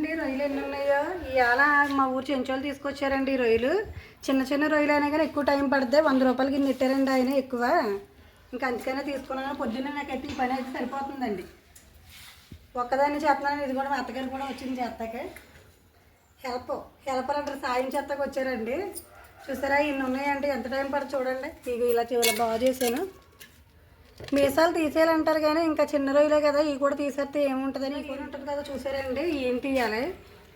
అండి రొయ్యలు ఎన్ని ఉన్నాయో. ఇవాళ మా ఊరు చెంచోళ్ళు తీసుకొచ్చారండి ఈ రొయ్యలు. చిన్న చిన్న రొయ్యలు అయినా కానీ ఎక్కువ టైం పడితే వంద రూపాయలకి ఇన్ని నెట్టారండి ఆయన ఎక్కువ. ఇంకా అందుకనే తీసుకున్నాను. పొద్దున్నే నాకైతే ఈ పని అయితే సరిపోతుందండి. ఒక్కదాన్ని చేస్తున్నాను. ఇది కూడా మా అత్తగారు కూడా వచ్చింది చేస్తాక. హెల్ప్ హెల్పర్ అంటారు సాయం చేస్తాకు వచ్చారండి చూసారా ఇన్ని ఉన్నాయండి. ఎంత టైం పడుతుంది చూడండి. ఇక ఇలా ఇలా బాగా చేశాను. మీసాలు తీసేయాలంటారు కానీ ఇంకా చిన్న రొయ్యలే కదా ఇవి కూడా తీసేస్తే ఏముంటుందని ఇవి కూడా ఉంటుంది కదా చూసారండి? ఏం తీయాలి?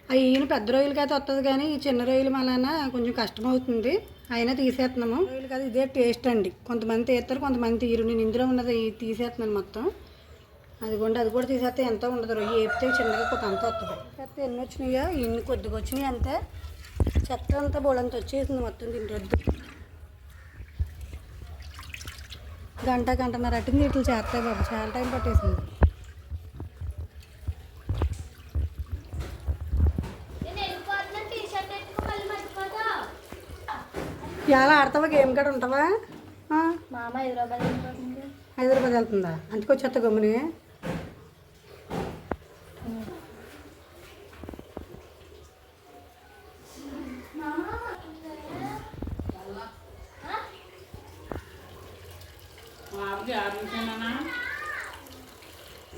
అవి ఈయన పెద్ద రొయ్యలకి అయితే వస్తుంది కానీ ఈ చిన్న రొయ్యలు మళ్ళా కొంచెం కష్టం అవుతుంది అయినా తీసేస్తున్నాము. రొయ్యలు కదా ఇదే టేస్ట్ అండి. కొంతమంది తీస్తారు కొంతమంది తీరు నేను ఇందులో ఉన్నది తీసేస్తున్నాను మొత్తం. అదిగోండి అది కూడా తీసేస్తే ఎంతో ఉండదు. రొయ్యి వేపితే చిన్నగా కొంత అంత వస్తుంది చెత్త ఎన్ని వచ్చినాయో ఇన్ని కొద్దిగా వచ్చినాయి అంతే. చెత్త అంతా బోడంత వచ్చేసింది మొత్తం దీని రద్దు గంట గంటన్నర అట్టింది ఇట్లా చేస్తాయి బాబు. చాలా టైం పట్టేసింది. ఇలా ఆడతావా? గేమ్ కాడ ఉంటావా? హైదరాబాద్ వెళ్తుందా? అందుకు వచ్చేస్తా గమ్ముని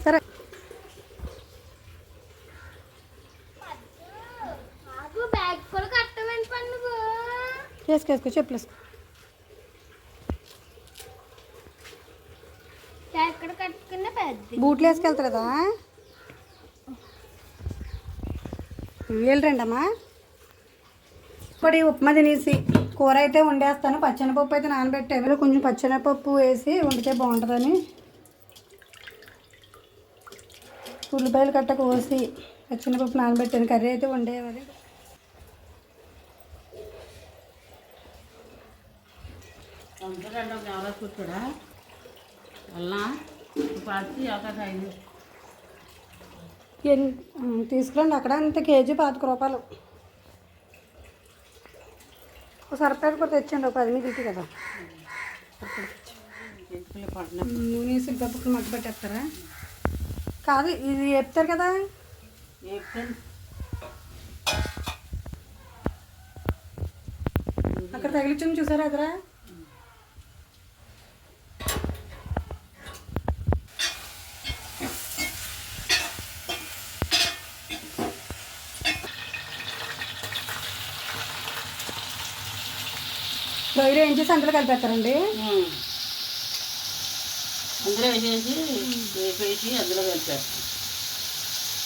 సరే నాకు బ్యాగ్ కూడా కట్టమని పని నువ్వు వేసుకేసుకో చెప్పులేసుకో పెద్ద బూట్లు వేసుకెళ్తారు కదా వెళ్ళరండి అమ్మా ఇప్పుడు ఈ ఉప్మా తినేసి కూర అయితే వండేస్తాను. పచ్చెనపప్పు అయితే నానబెట్టాను కొంచెం పచ్చెనపప్పు వేసి వండితే బాగుంటుందని. ఉల్లిపాయలు కట్ట కోసి పచ్చెనపప్పు నానబెట్టాను. కర్రీ అయితే వండేవాలి వంటగంట ఎవరో కూర్చోడా అల్లా ఉమ్, తీసుకురండి అక్కడ అంత కేజీ పాతిక రూపాయలు. ఒక సరిపేట కూడా తెచ్చండి ఒక పది మీద ఇటు కదా. నూనె గబ్బుకు మగ్గ పెట్టేస్తారా? కాదు ఇది చెప్తారు కదా. అక్కడ తగిలించింది చూసారా అదరా? రొయ్యలు ఏం చేసి అందులో కలిపేస్తారండి. అందులో వేసేసి వేపేసి అందులో కలిపేస్తాం.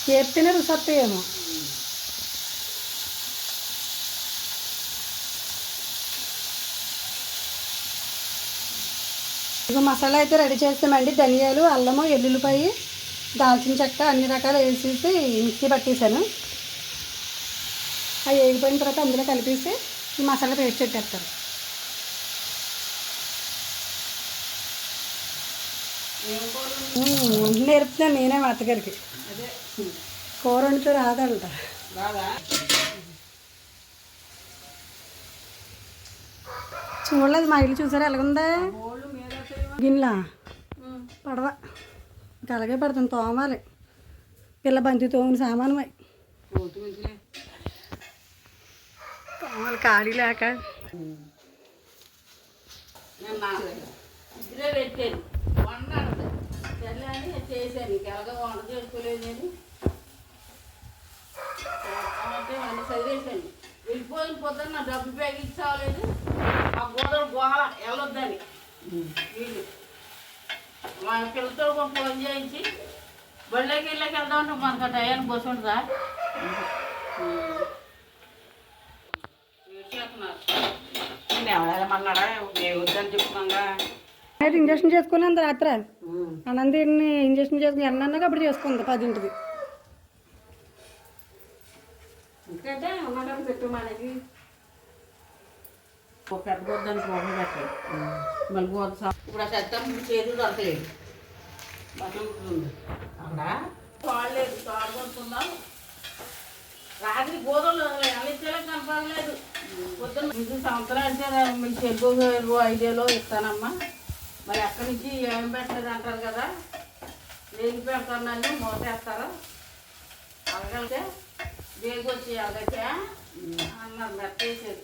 చేస్తేనే రుచి వస్తాయేమో ఇక మసాలా అయితే రెడీ చేస్తామండి. ధనియాలు అల్లము ఎల్లుల్లిపాయి దాల్చిన చెక్క అన్ని రకాలు వేసేసి మిక్సీ పట్టేశాను. అవి వేగిపోయిన తర్వాత అందులో కలిపేసి ఈ మసాలా పేస్ట్ పెట్టేస్తారు. ఉమ్, నేర్పుతున్నాను నేనే మా అత్తగారికి. కూర వండితే రాదంట. చూడలేదు మా ఇల్లు చూసారా? ఎలాగుందా? గిన్నెలా? పడవ. ఇంకా అలాగే పడుతుంది తోమాలి. పిల్ల బంతి తోమిన సామాను కోతి మించులే తోమాలి ఖాళీ లేక. పెట్టాను. వండ సర్లే అని చేశాను. ఇంకెలాగో వంట చేసుకోలేదు అంటే అన్ని చదివేశాను. వెళ్ళిపోయిన పొద్దున్న నా డబ్బు బ్యాగ్ ఇచ్చావలేదు ఆ గోడలు గోల వెళ్ళొద్దని వీళ్ళు. మా పిల్లతో ఒక ఫోన్ చేయించి బళ్ళకి వెళ్ళకి వెళ్దామంటే మనకు ఆ టయానికి బస్సు ఉంటుందా నేను మన్నాడా ఏ వద్దని చెప్తున్నాగా? అయితే ఇంజక్షన్ చేసుకుని అంత రాత్రి. అనంతని ఇంజక్షన్ చేసుకుని ఎన్నన్నాక అప్పుడు చేసుకుంది పదింటిది. ఎందుకంటే ఉన్నప్పుడు పెట్టు మనకి. ఒక పెద్ద గొద్దని పోగ పెట్టాడు. మళ్ళీ గోద సా- ఇప్పుడు ఆ చెత్త చేతులు దొరకలేదు బట్టలు కుట్టుకుంది అక్కడ తాడలేదు తాడు కొనుక్కుందాం రాత్రి గోధుమలు అల్లించేలా కనపడలేదు. పొద్దున్న ఇది సంవత్సరం అంటే మీ చెరుకు ఐదేలో ఇస్తానమ్మా. మరి అక్కడి నుంచి ఏం పెట్టలేదు అంటారు కదా? నేను పెడతాను నన్ను మోసేస్తారా అలాగైతే వచ్చి అదచ్చా అన్నారు మెత్తేసేది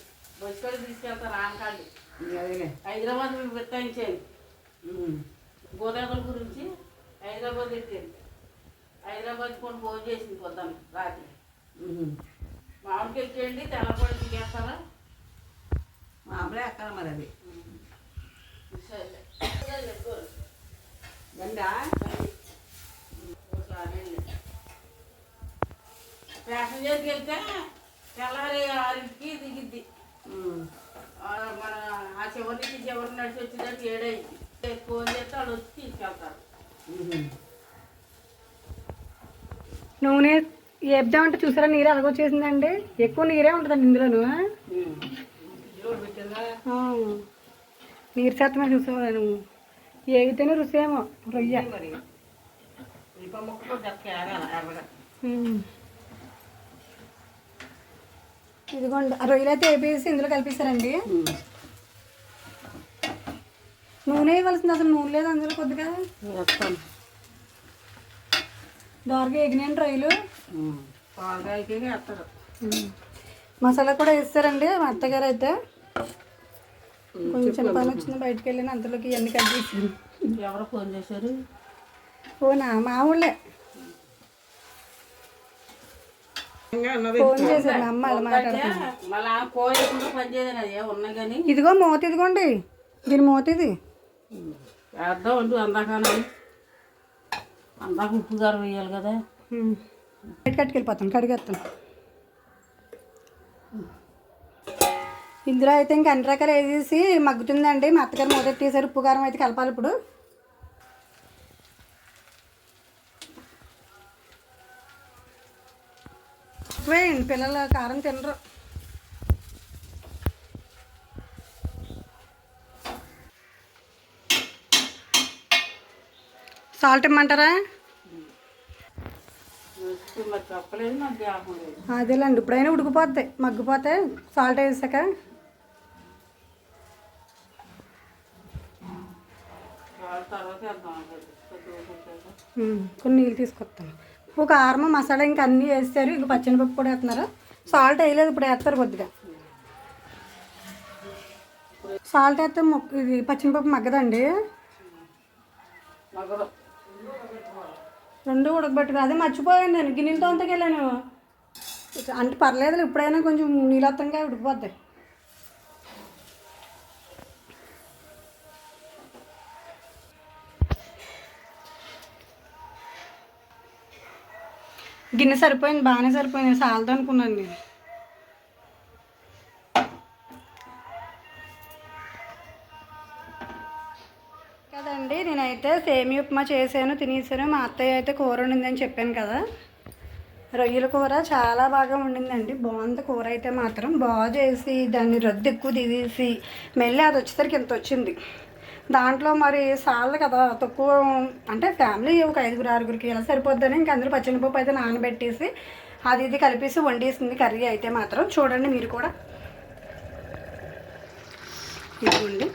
కూడా తీసుకెళ్తారు ఆనకాళ్ళు. హైదరాబాద్ మేము పెట్టించేది గోదావరి గురించి హైదరాబాద్ పెట్టేది. హైదరాబాద్ కొన్ని ఫోన్ చేసింది పొద్దున్న రాత్రి. మామిడికి ఎక్కేయండి తెల్లపడి దిగేస్తారా మామూలే ఎక్కాలి మరి అది. సరే. బండా ప్యాసింజర్కి వెళ్తే తెల్లారి ఆరింటికి దిగిద్ది. ఆ, మన ఆ చివరి నుంచి చివరి నడిచి వచ్చేదానికి ఏడైంది ఫోన్ చేస్తే వాళ్ళు వచ్చి తీసుకెళ్తారు నూనె వేద్దామంటే చూసారా? నీరు అలగొచ్చేసిందండి ఎక్కువ నీరే ఉంటుందండి ఇందులోను పెట్టిందా. నీరు శాతమే చూసావా నువ్వు? ఏగితేనే రుచి ఏమో రొయ్య. ఇదిగోండి. ఆ రొయ్యలు అయితే వేపేసి ఇందులో కలిపిస్తారండి నూనె వేయవలసింది అసలు నూనె లేదు అందులో కొద్దిగా. దోరగా ఎగినాయండి రొయ్యలు. మసాలా కూడా వేస్తారండి మా అత్తగారు అయితే. కొంచెం పని వచ్చింది బయటకు వెళ్ళిన అంతలోకి ఇవన్నీ కలిపేసారు ఎవరో ఫోన్ చేశారు? ఓనా మా ఊళ్ళే. ఫోన్ చేశారు మా అమ్మ అలా మాట్లాడుతుంది మళ్ళా కోయకుండా పని చేయదు అది ఉన్నా కానీ ఇదిగో మూత ఇదిగోండి. దీని మూత ఇది అందాక ఉప్పు గారు వేయాలి కదా. బయట కట్టుకెళ్ళిపోతాను కడిగేస్తాను. ఇందులో అయితే ఇంకా అన్ని రకాలు వేసేసి మగ్గుతుందండి. మా అత్తగారు మూత ఎట్టేసారు ఉప్పు కారం అయితే కలపాలి ఇప్పుడు. వేయండి. పిల్లలు కారం తినరు. సాల్ట్ ఇమ్మంటారా? అదేలేండి. ఇప్పుడైనా ఉడికిపోతాయి మగ్గిపోతాయి సాల్ట్ వేసాక వాళ్ళ తర్వాత వేద్దాం అనుకుంది. కొద్దిగా కొంచెం. ఉమ్, కొన్ని నీళ్ళు తీసుకొస్తాను. ఒక కారం మసాలా ఇంకా అన్నీ వేస్తారు. ఇంక పచ్చనిపప్పు కూడా వేస్తున్నారు. సాల్ట్ వేయలేదు ఇప్పుడు వేస్తారు కొద్దిగా. సాల్ట్ వేస్తే మొక్క ఇది పచ్చనిపప్పు మగ్గదండి. రెండు ఉడకబెట్టుకు అదే మర్చిపోయాను నేను. గిన్నెలతో అంతకెళ్ళాను. అంటే పర్లేదు ఇప్పుడైనా కొంచెం నీళ్ళొత్తంగా ఉడికిపోద్ది. గిన్నె సరిపోయింది బాగానే సరిపోయింది సాలదు అనుకున్నాను నేను. కదండి నేనైతే సేమి ఉప్మా చేశాను తినేసాను మా అత్తయ్య అయితే కూర ఉండిందని చెప్పాను కదా. రొయ్యల కూర చాలా బాగా వండిందండి. బాగుంది కూర అయితే మాత్రం. బాగా చేసి దాన్ని రద్దు ఎక్కువ దిగేసి మళ్ళీ అది వచ్చేసరికి ఇంత వచ్చింది? దాంట్లో మరి సార్లు కదా తక్కువ అంటే ఫ్యామిలీ ఒక ఐదుగురు ఆరుగురికి ఎలా సరిపోద్దని ఇంక అందరూ పచ్చనిపప్పు అయితే నానబెట్టేసి అది ఇది కలిపేసి వండేసింది కర్రీ అయితే మాత్రం. చూడండి మీరు కూడా. ఇదిగోండి.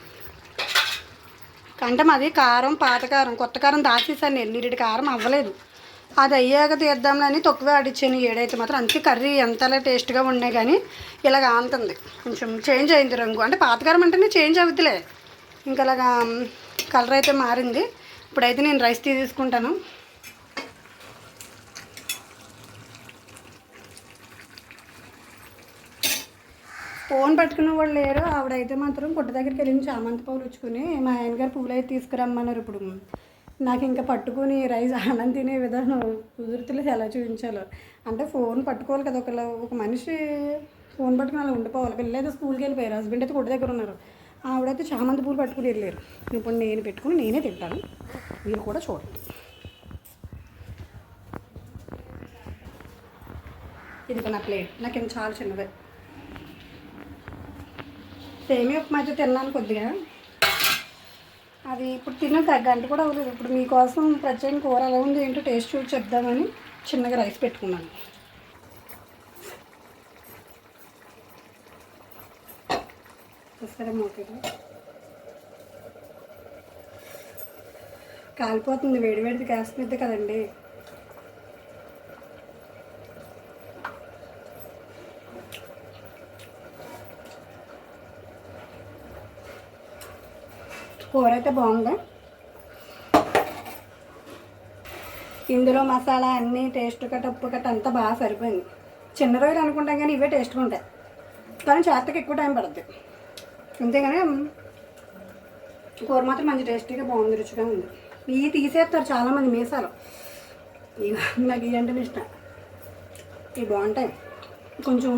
అంటే మాది కారం పాత కారం కొత్త కారం దాచేసాను నేను. నీటి కారం అవ్వలేదు. అది అయ్యాక తీద్దాంలని తక్కువ ఆడిచ్చాను ఏడైతే మాత్రం. అందుకే కర్రీ ఎంతలా టేస్ట్గా ఉన్నాయి కానీ ఇలాగ ఆంతుంది కొంచెం చేంజ్ అయింది రంగు. అంటే పాత కారం అంటేనే చేంజ్ అవుతులే ఇంకా అలాగా కలర్ అయితే మారింది. ఇప్పుడైతే నేను రైస్ తీసుకుంటాను. ఫోన్ పట్టుకున్న వాళ్ళు లేరు. ఆవిడైతే మాత్రం పుట్ట దగ్గరికి వెళ్ళి చామంతి పూలు వచ్చుకుని మా ఆయనగారు పువ్వులు అయితే తీసుకురమ్మన్నారు ఇప్పుడు. నాకు ఇంకా పట్టుకుని రైస్ అన్నం తినే విధానం కుదురుతులేదు. ఎలా చూపించాలో. అంటే ఫోన్ పట్టుకోవాలి కదా ఒకళ్ళు. ఒక మనిషి ఫోన్ పట్టుకుని అలా ఉండిపోవాలి. పిల్లలు అయితే స్కూల్కి వెళ్ళిపోయారు. హస్బెండ్ అయితే కొట్టు దగ్గర ఉన్నారు. ఆవిడైతే చామంతి పూలు పట్టుకుని వెళ్ళారు. ఇప్పుడు నేను పెట్టుకుని నేనే తింటాను. మీరు కూడా చూడండి. ఇది నా ప్లేట్. నాకు నాకేం చాలా చిన్నదే. సేమియా ఉప్మా అయితే తిన్నాను కొద్దిగా. అది ఇప్పుడు తిన్న గంట కూడా అవ్వలేదు. ఇప్పుడు మీకోసం ప్రత్యేక కూర ఎలా ఉంది ఏంటో టేస్ట్ చూసి చెప్దామని చిన్నగా రైస్ పెట్టుకున్నాను. చూసారా మూతలు కాలిపోతుంది వేడివేడిది గ్యాస్ మీద కదండి. కూర అయితే బాగుందా? ఇందులో మసాలా అన్నీ టేస్ట్ కట్ట ఉప్పు కట్ట అంతా బాగా సరిపోయింది. చిన్న రోజులు అనుకుంటాం కానీ ఇవే టేస్ట్గా ఉంటాయి. కానీ చేతకి ఎక్కువ టైం పడుతుంది అంతేగాని కూర మాత్రం మంచి టేస్టీగా బాగుంది రుచిగా ఉంది. ఇవి తీసేస్తారు చాలామంది మీసాలు. ఇవి నాకు ఇవి అంటే ఇష్టం. ఇవి బాగుంటాయి. కొంచెం